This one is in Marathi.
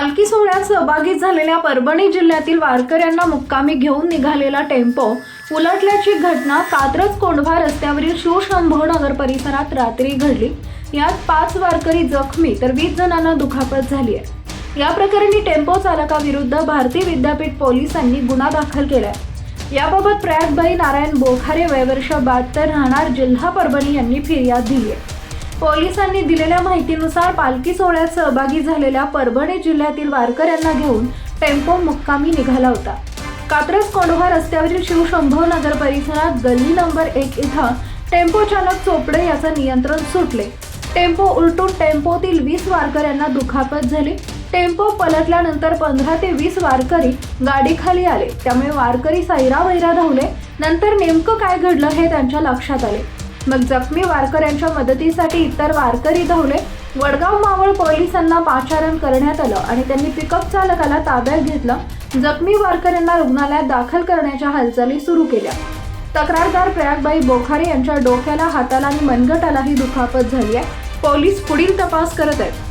पालखी सोहळ्यात सहभागी झालेल्या परभणी जिल्ह्यातील वारकऱ्यांना मुक्कामी घेऊन निघालेला टेम्पो उलटल्याची घटना कात्रज कोंढवा रस्त्यावरील शिवशंभो नगर परिसरात रात्री घडली. यात पाच वारकरी जखमी तर वीस जणांना दुखापत झाली आहे. या प्रकरणी टेम्पो चालकाविरुद्ध भारतीय विद्यापीठ पोलिसांनी गुन्हा दाखल केलाय. याबाबत प्रयागभाई नारायण बोखारे वयवर्ष बहात्तर राहणार जिल्हा परभणी यांनी फिर्याद दिली आहे. पोलिसांनी दिलेल्या माहितीनुसार पालखी सोहळ्यात सहभागी झालेल्या परभणी जिल्ह्यातील वारकऱ्यांना घेऊन टेम्पो मुक्कामी निघाला होता. कात्रज कोंढवा रस्त्यावरील शिवशंभव नगर परिसरात गल्ली नंबर एक इथं टेम्पो चालक चोपडे याचं नियंत्रण सुटले. टेम्पो उलटून टेम्पोतील वीस वारकऱ्यांना दुखापत झाली. टेम्पो पलटल्यानंतर पंधरा ते वीस वारकरी गाडीखाली आले. त्यामुळे वारकरी सैरा वैरा धावले. नंतर नेमकं काय घडलं हे त्यांच्या लक्षात आले. मग जखमी वारकऱ्यांच्या मदतीसाठी इतर वारकरी धावले. वडगाव मावळ पोलिसांना पाचारण करण्यात आलं आणि त्यांनी पिकअप चालकाला ताब्यात घेतलं. जखमी वारकऱ्यांना रुग्णालयात दाखल करण्याच्या हालचाली सुरू केल्या. तक्रारदार प्रयागबाई बोखारे यांच्या डोक्याला हाताला आणि मनगटालाही दुखापत झाली आहे. पोलीस पुढील तपास करत आहेत.